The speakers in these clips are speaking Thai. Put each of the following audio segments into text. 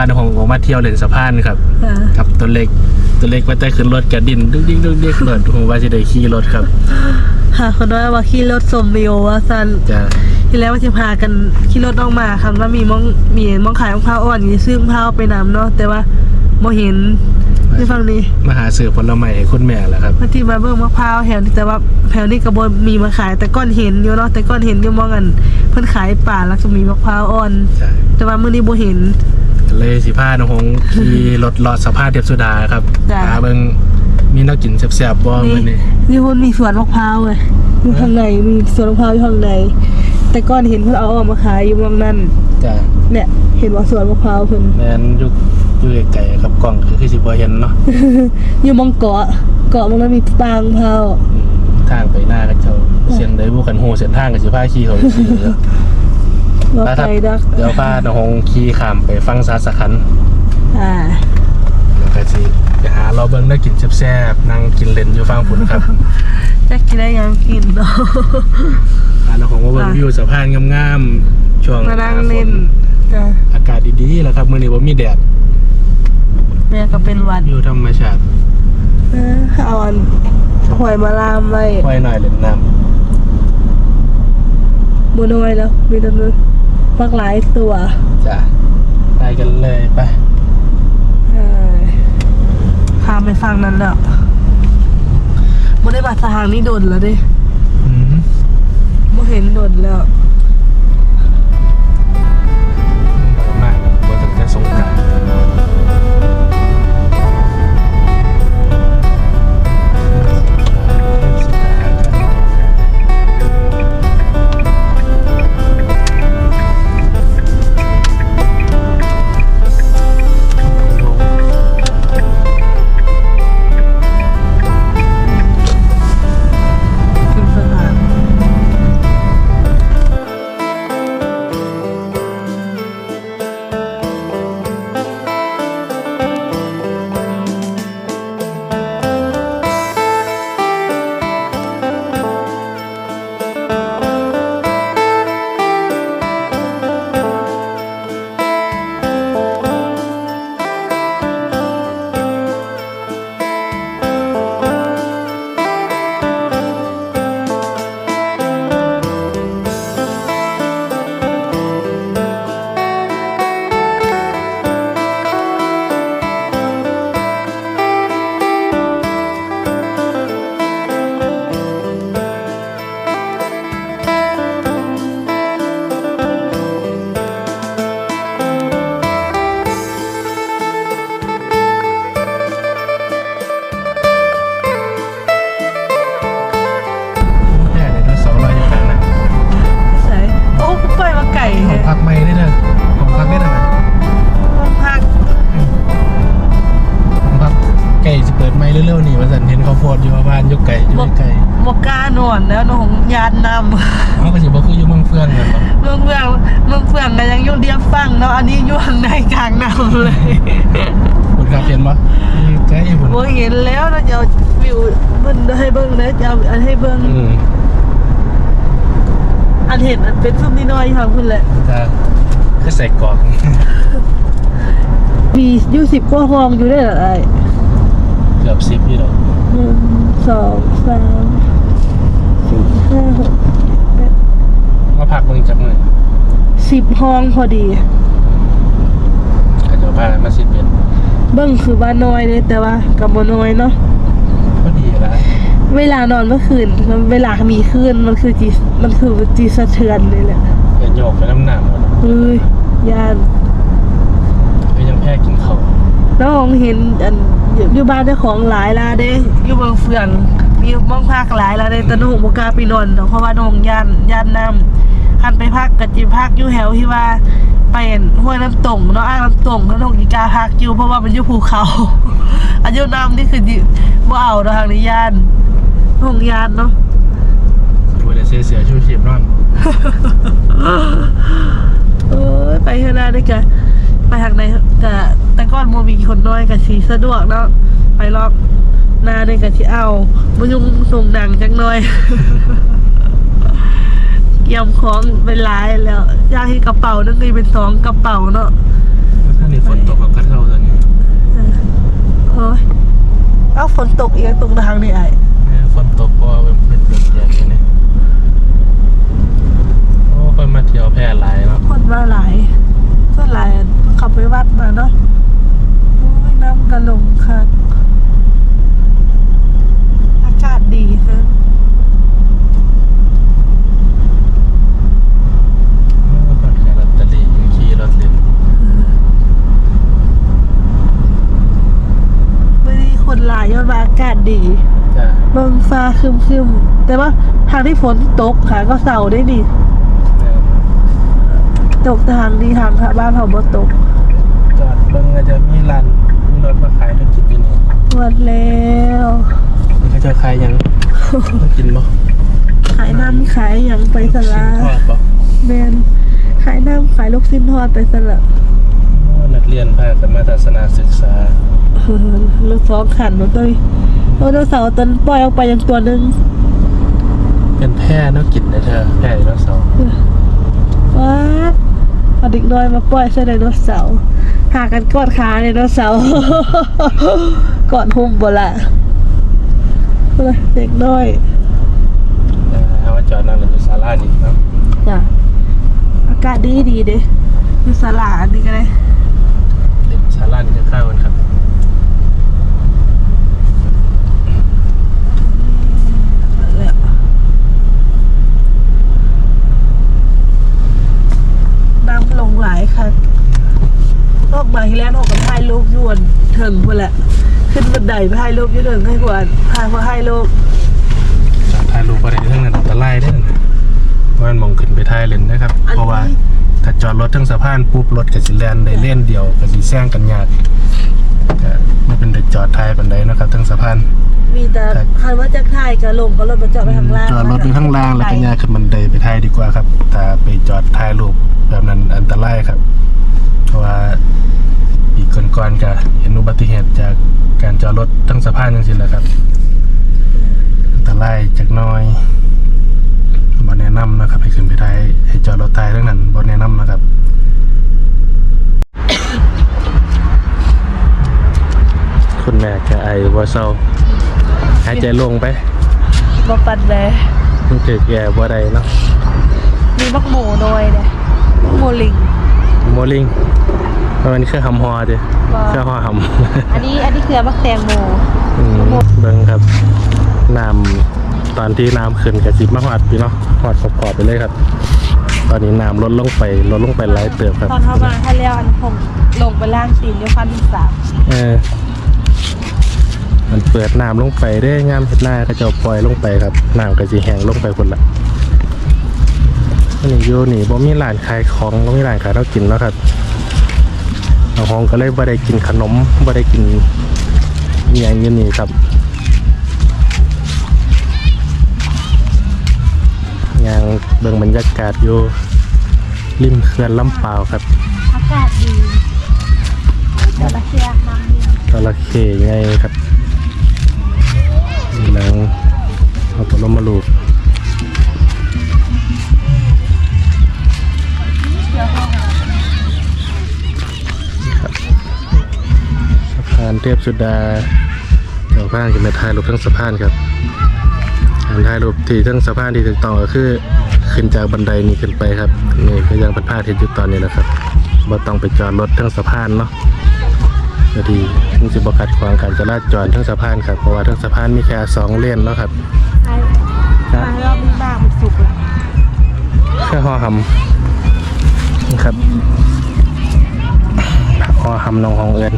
าน้องของผมมาเที่ยวเล่นสะพานครับ ค่ะครับตัวเล็กตัวเล็กว่าแต่ขึ้นรถกระดินดุ๊กดิ๊กดุ๊กดิ๊กเบิดผมว่าจะได้ขี่รถครับค่ะคนน้อยว่าขี่รถสมวิวว่าซันจะที่แล้วว่าจะพากันขี่รถออกมาคำว่ามีมองมีมองขายมะพร้าวอ่อนอยู่ซึ่งมะพร้าวไปนำเนาะแต่ว่าโมเห็นที่ฟังนี้มาหาซื้อผลไม้ให้คุณแม่แหละครับมาที่มาเบิ่งมะพร้าวแถวนี้แต่ว่าแถวนี้กระบนมีมาขาย แต่ก้อนเห็นอยู่เนาะแต่ก้อนเห็นอยู่มองกันเพิ่นขายป่าแล้วก็มีมะพร้าวอ่อน ใช่แต่ว่ามื้อนี้บ่เห็น เลยสิพาน้องของขี่รถลอดสะพานเทียบสุดาครับจ้ะ หาเบิ่งมีแนักกินแซ่บๆบ่มื้อนี้นี่เพิ่นมีสวนมะพร้าวเลยอยู่ข้างในมีสวนมะพร้าวอยู่ข้างในแต่ก้อนเห็นเพิ่นเอาออกมาขายอยู่เมืองนั้นจ้ะเนี่ย เห็นว่าสวนมะพร้าวเพิ่นแม่นอยู่อยู่ไกลๆครับกล้องคือคือสิบ่เห็นเนาะอยู่มองเกาะเกาะมันนั้นมีปางเผาอืมทางไปหน้าก็เจ้าเสียงใดบ่กันฮู้เส้นทางก็สิพาขี่เขาไปซื้อเด้อว่าไปไปครับดักเดี๋ยวพาน้องของขี่ข้ามไปฟังซาสะขันอ่าแล้วก็สิไปหาเราเบิ่งได้กินแซ่บๆนั่งกินเล่นอยู่ฟังฝุ่นครับจะกินได้ยังกินเนาะพาน้องของมาเบิ่งค่ะวิวสะพานงามๆช่วงมานั่งเล่นหาฝจ้ะอากาศดีๆแล้วครับมื้อนี้บ่มีแดดแม่ก็เป็นหวัดอยู่ธรรมชาติเออเอาอันหอยมาลามไว้ไว้หน่อยเล่นน้ำบัวน้อยแล้วมีแตัวนึง บักหลายตัวจ้ะไปกันเลยไปอ่าข้ามไปฟังนั้นแล้วบัได้บัตรทางนี่โดนแล้วดิ อืมบัเห็นโดนแล้ว เลยคุณครับเห็นบ่อืมใจพุ่นโมเห็นแล้วนะจะเอาวิวเบิ่งให้เบิ่งนะจะเอาอันให้เบิ่งอืมอันเห็นอันเป็นซุ้มนิดหน้อยค่ะคุณแหละจะคือใส่กรอกมีอยู่สิบกว่าห้องอยู่ได้เหรอไอ้เกือบ10อยู่ดอกหนึ่งสองสามสี่ห้าหกแปดมาพักเบิ่งจักมื้อสิบห้องพอดี ก็จะพามาสิเป็นเบิ่งคือว่าน้อยเลยแต่ว่ากับบ่น้อยเนาะพอดีแล้วเวลานอนเมื่อคืนมันเวลามีคืนมันคือจีมันคือจีสะเทือนเลยแหละเดี๋ยวโยกไปน้ำหนามหมดเฮ้ยยานก็ยังแพ้กินข้าวน้องเห็นอันอยู่อยู่บ้านเจ้าของหลายลาเด้อยู่เมืองเฟืองมีบ้องพักหลายลาเด้แต่น้องบ่กล้าไปนอนดอกเพราะว่าน้องย่านย่านน้ำ คันไปพักก็จิพักอยู่แถวที่ว่าไปห้วยน้ำตงเนาะอ่างน้ำตงแล้วน้องอีกล้าพักอยู่เพราะว่ามันอยู่ภูเขา อายุน้ำนี่คือจิบ่เอาเนาะทางนี้ย่านน้องย่านเนาะบ่ได้เสียเสือชูชีพนอนเอ้ยไปเถอะนะได้กะไปทางไหนกะแต่ก่อนโมมีคนน้อยกะสีสะดวกเนาะไปรอบหน้าได้กะที่เอาบุยุ่งส่งดังจังหน่อยกิ เยี่ยมของเป็นหลายแล้วอยากให้กระเป๋านึงนี่เป็นสองกระเป๋าเนาะถ้าในฝนตกกับกระเท่าตอนนี้เฮ้ยเอ้าฝนตกอีกตรงทางนี่ไอ้แม่ฝนตกเพราะว่าเป็นเป็นแบบแยกนี่เนี่ยโอ้คนมาเที่ยวแพร่หลายเนาะคนมาหลายส่วนหลายอันเพิ่งขับไปวัดมาเนาะโอ้ยน้ำกระลงค่ะ อากาศดีค่ะ โอ้คนขายลอตเตอ รี่ยังขี่รถเล่นไม่ได้คนหลายยอดมาอากาศดีจ้ะเบิ่งฟ้าครึมๆ แต่ว่าทางที่ฝนตกค่ะก็เสาได้ดี แม่ตกทางนี้ทางบ้านเขาบ่ตกจอดเบิ่งก็จะมีร้านมีรถมาขายทั้งกินอยู่นี่หมดแล้วมันก็จะขายหยังมากินบ่ขายน้ำขายอย่างไปสละทอดบ่แมน ขายน้ำขายลูกชิ้นทอดไปสละโอ้นักเรียนภาคสมาศาสนาศึกษาเออรถสองขันรถด้วยรถเสาร์ตอนปล่อยออกไปยังตัวหนึงเป็นแพร่เนาะกินนะเธอแพร่ไดโนเสาร์ว้าดเอาเด็กน้อยมาปล่อยใส่ไดโนเสาร์หากันกอดขาไดโนเสาร์กอดหุ่มบ่ละเลยเด็กน้อยเออเอามาจอดนั่งเล่นอยู่ศาลานี่เนาะจ้ะอากาศดีดีเด้อยู่สลาอันนี้ก็ได้เล่นศาลานี่จะเข้ากันครับแล้วน้ำลงหลายค่ะออกมาที่แรกออกกับถ่ายรูปอยวนถึงพุ่นแหละ ขึ้นบันไดไปถ่ายรูปอยี่ถึงให้กว่าถ่ายพอถ่ายรูปจอดถ่ายรูปอะไรทั้งนั้นอันตรายเด้อนะเพราะ มันมองขึ้นไปถ่ายเล่นนะครับอันนี้เพราะว่าถ้าจอดรถทั้งสะพานปุ๊บรถกับสิแลนได้เล่นเดียวกับสิแซงกันยากก็ไม่เป็นได้จอดถ่ายปันใดนะครับ ทั้งสะพานมีแต่ครับคันว่าจะถ่ายก็ลงก็รถมาจอดไปทางล่างจอดรถไปข้างล่างแล้วก็ยากขึ้นบันไดไปถ่ายดีกว่าครับถ้าไปจอดถ่ายรูปแบบนั้นอันตรายครับ เพราะว่าอีกก่อนๆก็เห็นอุบัติเหตุจากการจอดรถทั้งสะพานจังซี่แหละครับอันตรายจักหน้อย บ่แนะนำนะครับให้ขึ้นไปถ่ายให้จอดรถถ่ายทั้งนั้นบ่แนะนำนะครับคุณแม่ก็ไอบ่เศร้าหายใจลงไปมาปันเลยมันเกิดแก่บ่ได้เนาะมีบักหมูโดยเนี่ยบักหมูลิงโมลิงมันคือหำฮอเด้บ่คือฮอหอันนี้อันนี้คือบักแตงโมำอืมเบิ่งครับน้ำ ตอนที่น้ำขึ้นก็สิมาฮอดพี่เนาะฮอดขอบๆไปเลยครับ ตอนนี้น้ำลดลงไปลดลงไปหลายเติบครับ ตอนเข้ามาถ้าเรียกอันผมลงไปล่างตีนเรียกฟันที่สามเออมันเปิดน้ำลงไปได้งามเฮ็ดหน้าก็จะปล่อยลงไปครับน้ำก็สิแห้งลงไปพุ่นละอันนี้อยู่นี่บ่มีร้านขายของบ่มีร้านขายเรากินแล้วครับเอาห้องก็เลยบ่ได้กินขนมบ่ได้กินอหย่างอยู่นี่ครับ เบิ่งบรรยากาศอยู่ริมเขื่อนลำปาวครับอากาศดีจระเข้น้ำดีจระเข้ไงครับนี่หลังเอาตัวลงมาลูกครับสะพานเทพสุดาแถวบ้านกันไปถ่ายรูปทั้งสะพานครับ การถ่ายรูปที่ทั้งสะพานที่ถูกต้องก็คือ ขึ้นจากบันไดนี้ขึ้นไปครับนี่ก็ยังเป็นภาพที่อยู่ตอนนี้นะครับบ่ต้องไปจอดรถทั้งสะพานเนาะก็ดีมันสิบกัดขวางการจราจรทั้งสะพานครับเพราะว่าทั้งสะพานมีแค่สองเลนแล้วครับไอ้ไอ้รอบนี้มามันสุกเลยแค่ห่อหำนี่ครับห่อหำนองของเอิญ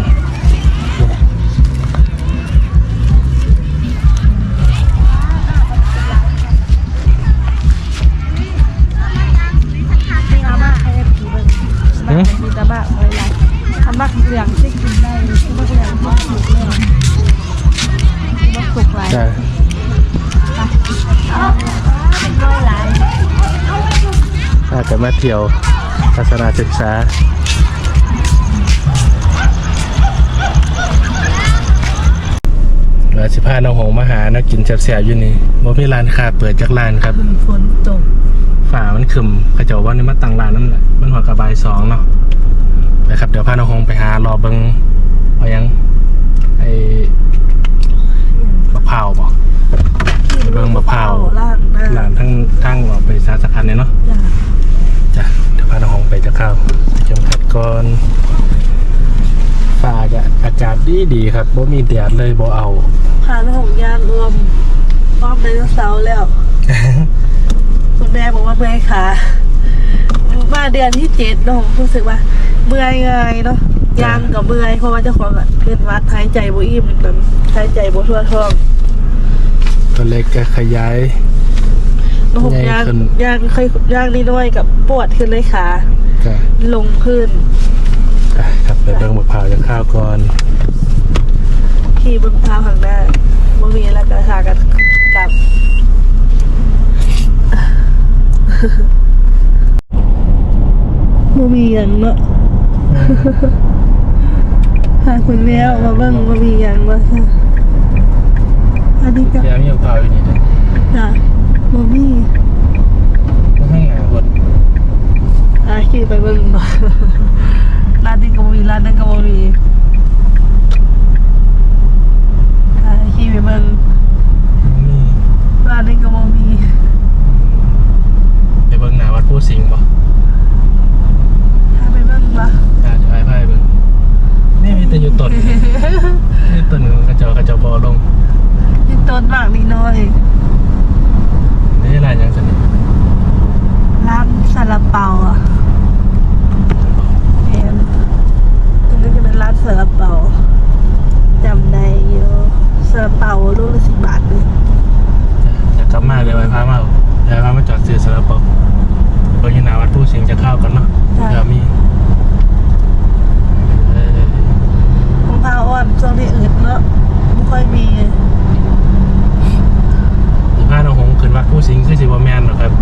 มักมีตาบ้าไว้ไรอันมักเหลืองที่กินได้คือมักเหลืองมักสุกเลยมักสุกไรจะร้อยหลายอาจจะมาเที่ยวทัศนศึกษา เราสิพาน้องหงมาหานักกินแซ่บๆอยู่นี่บ่มีร้านค้าเปิดจากร้านครับ ฝนตก ฝ่ามันขึ้นกระเจาว่านี่มาตั้งร้านนั่นแหละ มันหัวกระบายสองเนาะไปครับ เดี๋ยวพาน้องหงไปหารอเบิงเอายังไอ้มะพร้าวบอกเบิ่งมะพร้าวล่างหน้าร้านทั้งทั้งออกไปสาสะคันเนี่ยเนาะจ้ะจ้ะเดี๋ยวพาน้องหงไปจะเข้าจำกัดก่อนฝ่าก็อากาศดีดีๆครับบ่มีแดดเลยบ่เอาพาน้องหงยางรวมป้อมไดโนเสาร์แล้ว คุณแม่บอกว่าเมื่อยขา มาเดือนที่เจ็ดน้องรู้สึกว่าเมื่อยง่ายเนาะยางกับเมื่อยเพราะว่าเจ้าของอะเป็นหวัดหายใจบ่อิ่มแบบหายใจบ่ทั่วท้องตัวเล็กก็ขยายน้องหงใหญ่ยางขึ้นยางเคยยางนิดหน่อยกับปวดขึ้นเลยขาก็ลงขึ้นอะครับไปเบิ่งมะพร้าวจะข้าวก่อน ขี่บนเท้าข้างหน้าบ่มีแล้วก็ขากันกลับ บ่มีหยังเนาะหาคุณแม่ออกมาเบิ่งบ่มีหยังว่าซะอันนี้ก็เดี๋ยวมีมะพร้าวอยู่นี่ด้วยจ้ะบ่มีบ่ให้หาคนอะขี่ไปเบิ่งบ่ร้านนี้ก็บ่มีร้านนั้นก็บ่มีอะขี่ไปเบิ่งมีร้านนี้ก็บ่มีไปเบิ่งหน้าวัดผู้สิงห์บ่ พาไปเบิ่งบ่อ่าจะไปไปเบิ่งนี่มีแต่อยู่ต้นนี่ต้นกระเจอกระเจาบ่ลงนี่ต้นบางนี่น้อยนี่ร้านหยังซั่นนี่ร้านซาลาเปาอะแอนตรงนี้จะเป็นร้านซาลาเปาจำได้อยู่ซาลาเปาลูกละสิบบาทเลย จะกลับมาเดี๋ยวไปพามาเดี๋ยวพามาจอดซื้อสลับบ่เบิ่งอยู่หน้าวัดผู้สิงห์จะเข้ากันเนาะเดี๋ยวมีเออ ของพาอ้อนช่วงที่อื่นเนอะไม่ค่อยมี สิพาน้องหงขึ้นวัดผู้สิงห์คือสิบ่แม่นหรอกครับ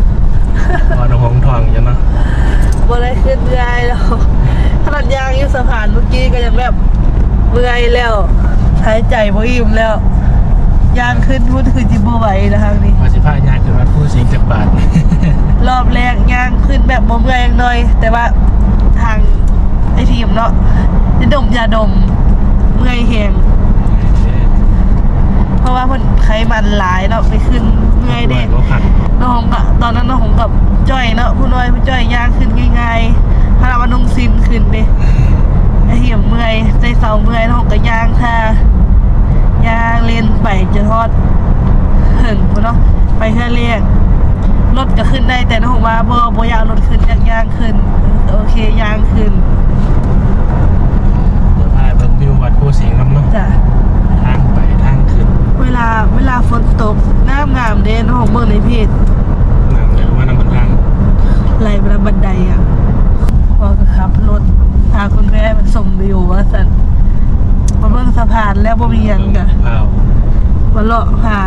เพราะน้องหงทองอยู่เนาะ บ่ได้ขึ้นเรื่อยแล้วขนาดยางอยู่สะพานเมื่อกี้ก็ยังแบบเมื่อยแล้วหาย ใจบ่อิ่มแล้วยางขึ้นพูดคือจิบ่ไหวนะคะนี่ว่าสิพายายขึ้นวัดผู้สิงห์จักบาทรอบแรกย่างขึ้นแบบบ่เมื่อยหน่อย แต่ว่าทางไอทีมเนาะจะดมยาดมเมื่อยแหงเพราะว่าเพิ่นไขมันหลายเนาะไปขึ้นเมื่อยเด็บ่ผักน้องก็ตอนนั้นน้องกับจ้อยเนาะผู้น้อยผู้จ้อยย่างขึ้นง่ายๆถ้าเรามานุ่งซินขึ้นเด้ไอเหี่ยมเมื่อยใจเสาเมื่อยน้องก็ย่างค่ะ ย่างเล่นไปจนฮอดถึงพุ่นเนาะไปแค่เรียกรถก็ขึ้นได้แต่น้องว่าบ่บ่อยากรถขึ้นอยากย่างขึ้น โอเคย่างขึ้นเดี๋ยวพาเบิ่งวิววัดผู้สิงห์ครับเนาะจ้ะทางไปทางขึ้นเวลาเวลาฝนตกน้ำงามเด้น้องเบิ่งในเพจน้ำเดี๋ยวว่าน้ำมันทางไหลไปทางบันไดอะพอก็ขับรถพาคุณแม่มาส่งวิวว่าซั่น มาเบิ่งสะพานแล้วบ่มีหยังกะเผามาเลาะพา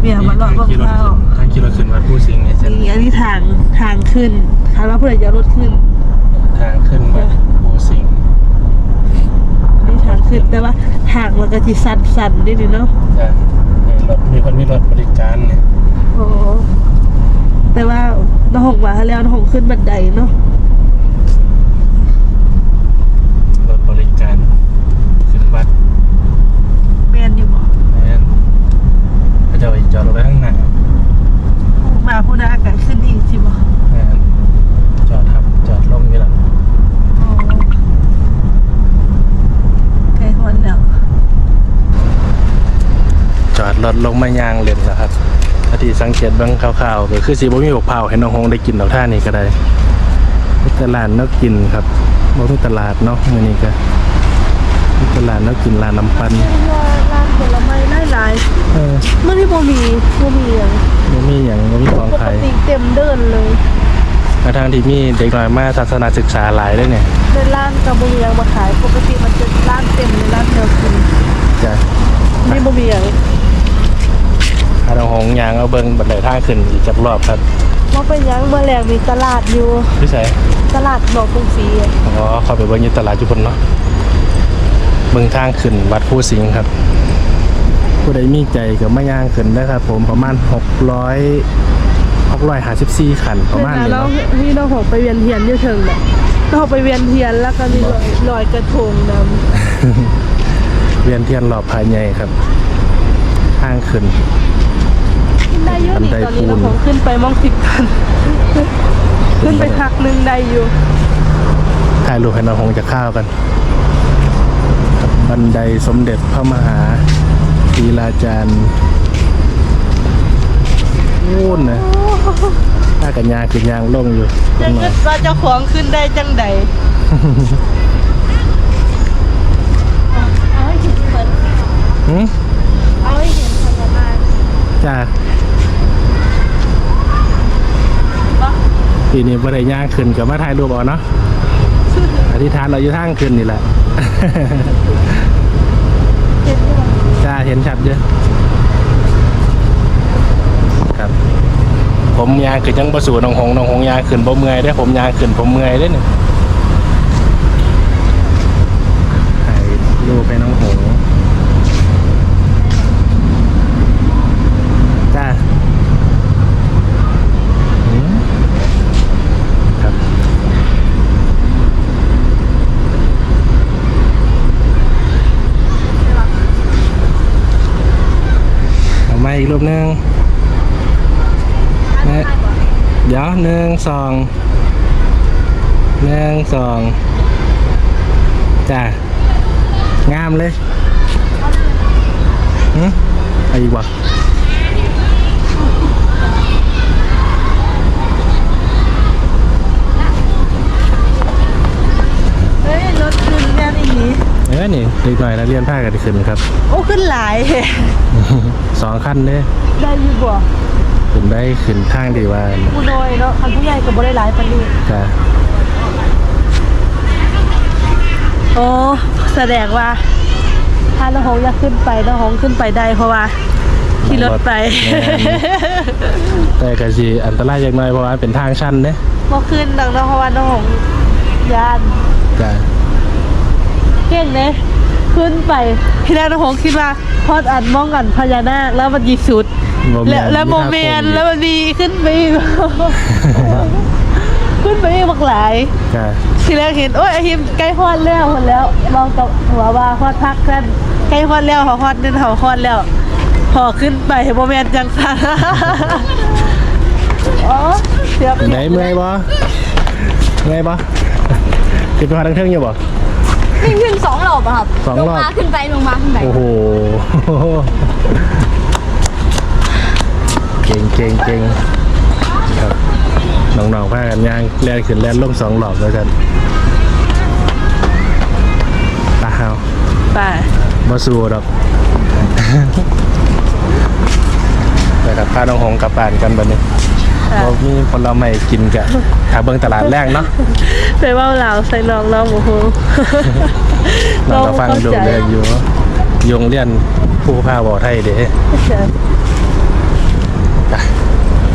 เมียมาเลาะเบิ่งขี่รถข้าวขึ้นทางขี่รถขึ้นวัดผู้สิงห์เนี่ยเส้นนี่อันนี้ทางทางขึ้นทางแล้วผู้ใดจะเอารถขึ้นทางขึ้นวัดผู้สิงห์นี่ทางขึ้นแต่ว่าทางมันก็สิสั่นๆนิดนึงเนาะจ้ะมีรถมีคนมีรถบริการเนี่ยโอ้แต่ว่าน้องหงมาแล้วน้องหงขึ้นบันไดเนาะรถบริการขึ้นวัด แม่นอยู่บ่ แม่น ก็จะไปจอดรถไปข้างหน้ามาผู้นากันขึ้นอีกสิบ่แม่นจอดทับจอดลงนี่แหละโอ้ใกล้ฮอนแล้วจอดรถลงมายางเล่นแล้วครับถ้าที่สังเกตเบื้องคร่าวๆก็คือสีบ่มีบกเผาวให้น้องฮงได้กินดอกท่านี้ก็ได้มีตลาดนักกินครับบ่มีตลาดเนาะมื้อนี้ก็มีตลาดนักกินร้านน้ำปั่น ร้านผลไม้ หลายเออๆเมื่อนี้บ่มีบ่มีหยังบ่มีหยังบ่มีของปกขายติเต็มเดินเลยทางที่มีเด็กน้อยมาทัศนศึกษาหลายเลยเนี่ยในร้านก็บ่มีหยังมาขายปกติมันจะร้านเต็มเลยร้านเดียวกินจ้ะนี่บ่มีหยังถ้าน้องฮงยางเอาเบิ่งบันไดทางขึ้นอีกจักรอบครับบ่เป็นหยังเมื่อแรงมีตลาดอยู่พี่ไสตลาดหนองกรุงศรีอะอ๋อเข้าไปเบิ่งอยู่ตลาดจุพนเนาะเบิ่งทางขึ้นวัดผู้สิงห์ครับ ผู้ใดมีใจก็มาย่างขึ้นได้ครับผมประมาณ 600หกร้อยห้าสิบสี่ขันประมาณนี้แล้วเนาะพี่น้องของไปเวียนเทียนอยู่เชิงแบบเราไปเวียนเทียนแล้วก็มีลอยลอยกระทงนเวียนเทียนหลอบภายในครับข้างขึ้นำได้เยอะนี่บันไดตอนนี้ปูนเราของขึ้นไปมองสิบกัน ขึ้นไปพักหนึงได้อยู่ถ่ายรูปให้น้องหงจะข้าวกันครับบันไดสมเด็จพระมหา ธีราจารย์นู่นนะถ้ากันยางคือยางลงอยู่ตรจะงนั้คินดว่าเจ้าของขึ้นได้จังใดเอาให้เห็นเปิดหืมเอาให้เห็นพญานาคจ้าปะปีนี้บ่ได้ย่างขึ้นกับมาถ่ายรูปเอาเนาะอธิษฐานเราอยู่ทางขึ้นนี่แหละ เห็นอยู่ปะจ้าเห็นชัดเยอะครับ ผมยางขึ้นยังประสูน้องหงน้องหงยางขึ้นบ่เมื่อยได้อผมยางขึ้นผมเมื่อยได้อนี่ถ่ายรูปให้น้องหงจ้าหืมครับ เอามาอีกรูปหนึ่งแม่เดี๋ยวหนึ่งสองหนึ่งสองจ้างามเลยหืมเอาอีกวะ เฮ้ยรถขึ้นแน่นอีนี้ เอ้ยนี่เด็กหน่อยนักเรียนภาคกันขึ้นครับ โอ้ขึ้นหลาย สองขั้นเด้ได้อยู่บ่ขึ้นได้ขึ้นทางดีว่าผู้น้อยเนาะคันผู้ใหญ่ก็บ่ได้หลายปานนี้จ้าโอ้แสดงว่าถ้าน้องหงอยากขึ้นไปน้องหงขึ้นไปได้เพราะว่าขี่รถไป แต่ก็สิอันตรายอย่างน้อยเพราะว่าเป็นทางชันเด้บ่ขึ้นดอกเนาะเพราะว่าน้องหงยานจ้า เก่งเด้ขึ้นไปที่แรกน้องหงคิดว่าพอดอันมองกันพญานาคแล้วมันยีสุดบ่แม่แล้วนแล้วโมเมนต์แล้วมันมีขึ้นไปอีกขึ้นไปอีกบักหลายจ้าทีแรกเห็นโอ้ยไอฮิมใกล้ฮอดแล้วฮอดแล้วมองกับหัวว่าฮอดพักกันใกล้ฮอดแล้วหอฮอดเดินหอฮอดแล้วพอขึ้นไปโมเมนต์จังสันอ๋อเสียบไหนเมื่อยบ่เมื่อยบ่ขึ้นไปหาทางเทิงอยู่บ่ วิ่งขึ้นสองรอบอะครับสองรอบลงมาขึ้นไปลงมาขึ้นไปโอ้โห เก่งเก่งเก่งครับน้องๆพากันย่างแล่นขึ้นแล่นลงสองหลอบแล้วกันตาเฮาไปบ่สู้ดอกแต่กับพาน้องหงกลับบ้านกันบัดนี้ เรามีคนเราไม่กินกะหาเบิ่งตลาดแรกเนาะไปเว่าเหล่าใส่น้องน้องโอ้โหน้องก็ฟังดูเลยอยู่โยงเรียนผู้พาบ่อไทยเด้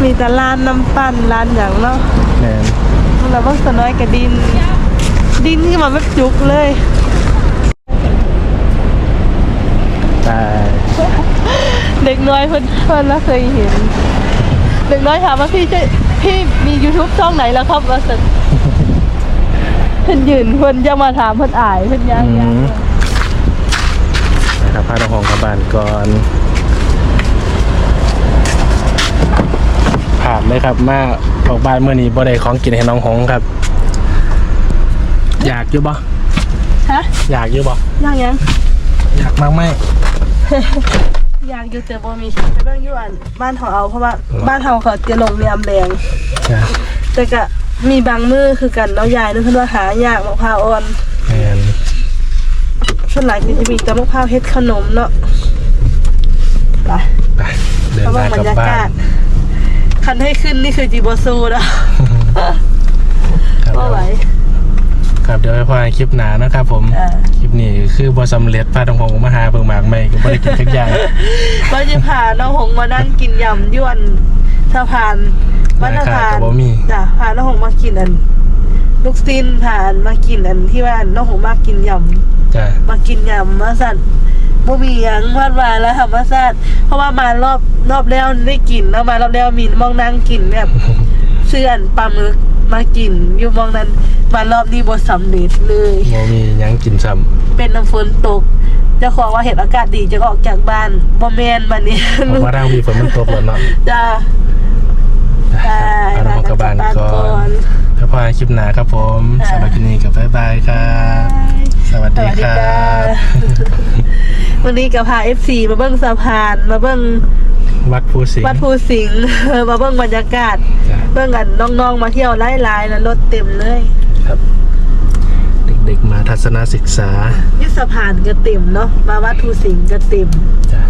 มีแต่ร้านน้ำปั้นร้านอย่างเนาะแม่นแล้วบางสน้อยกับดิน ดินที่มันแบบจุกเลยตายเด็กน้อยเพิ่นเพิ่นแล้วเคยเห็น เด็กน้อยถามว่าพี่จะพี่มี YouTube ช่องไหนแล้วครับว่าสักเพิ่นยืนเพิ่นจะมาถามเพิ่นอายเพิ่นยังยัง นะครับพาน้องหงกลับบ้านก่อน ผ่านเลยครับมาออกบ้านเมื่อนี้บ่ได้ของกินให้น้องหงครับ อยากอยู่บ่ฮะ อยากอยู่บ่ยังยังอยากมากไหม อยากอยู่แต่บ่มีแต่เบิ่งอยู่อันบ้านเขาเอาเพราะว่าบ้านเขาเขาจะลงเรียมแรงจ้ะแต่ก็มีบางมือคือกันเนาะยายนึกเพิ่นว่าหายากมะพร้าวอ่อนแม่นส่วนหลายก็จะมีแต่มะพร้าวเฮ็ดขนมเนาะไปไปเดินเพราะว่าทางบรกลับรยาบ้ากานศคันให้ขึ้นนี่คือจีโบซูแล้วครับว่าไหว ครับเดี๋ยวไปพอกันคลิปหน้านะครับผม เออคลิป นี้คือบ่สำเร็จพาน้องหงมาหาเบิ่งหมากไม่ก็บ่ได้กินทุกอย่างก็จะพาน้องหงมานั่งกินยำยวนสะพานบ้านสะพานราคาก็บ่มีจ้ะพาน้องหงมากินอันลูกซินผ่านมากินอันที่ว่าน้องหงมากินยจ้ะำมากินยำมาสั่นบ่มีหยังพัดมาแล้วธรรมชาติเพราะว่ามารอบรอบแล้วได้กลิ่นแล้วมารอบแล้วมีมองนั่งกินแบบเสื่อนปลาหมึก มากิน อยู่มองนั้นมารอบนี้บ่สำเร็จเลยโมมีหยังกินซ้เป็นน้ำฝนตกเจ้าของว่าเห็นอากาศดีจะออกจากบ้านบ่แม่นบัดนี้ำเพราะว่าทางพี่ฝนมันตกแล้วเนาะจ้า ได้เอาเรามากลับบ้านก่อนแล้วพอกันคลิปหน้าครับผมสำหรับคลิปนี้ก็บ๊ายบายครับ สวัสสดีวัสดีครัจ้าบ วันนี้ก็พา FC มาเบิ่งสะพาน มาเบิ่ง วัดภูสิงห์วัดภูสิงห์ มาเบิ่งบรรยากาศ จ้ะเบิ่งกันน้องๆมาเที่ยวไล่ๆแล้วรถเต็มเลยครับ เด็กๆมาทัศนศึกษานี่สะพานก็เต็มเนาะมาวัดภูสิงห์ก็เต็ม จ้ะ